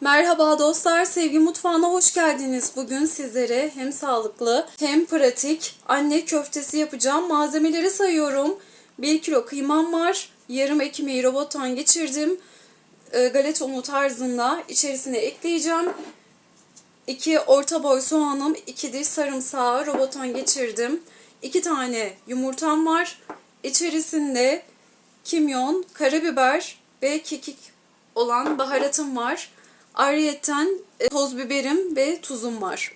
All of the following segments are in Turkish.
Merhaba dostlar, Sevgi Mutfağı'na hoş geldiniz. Bugün sizlere hem sağlıklı hem pratik anne köftesi yapacağım. Malzemeleri sayıyorum. 1 kilo kıymam var. Yarım ekmeği robottan geçirdim. Ee, Galeta unu tarzında içerisine ekleyeceğim. 2 orta boy soğanım, 2 diş sarımsağı robottan geçirdim. 2 tane yumurtam var. İçerisinde kimyon, karabiber ve kekik olan baharatım var. Ayrıyeten e, toz biberim ve tuzum var.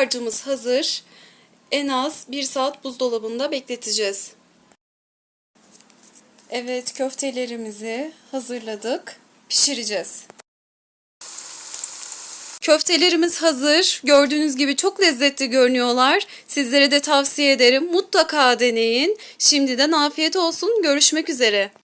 Harcımız hazır. En az 1 saat buzdolabında bekleteceğiz. Evet köftelerimizi hazırladık. Pişireceğiz. Köftelerimiz hazır. Gördüğünüz gibi çok lezzetli görünüyorlar. Sizlere de tavsiye ederim. Mutlaka deneyin. Şimdiden afiyet olsun. Görüşmek üzere.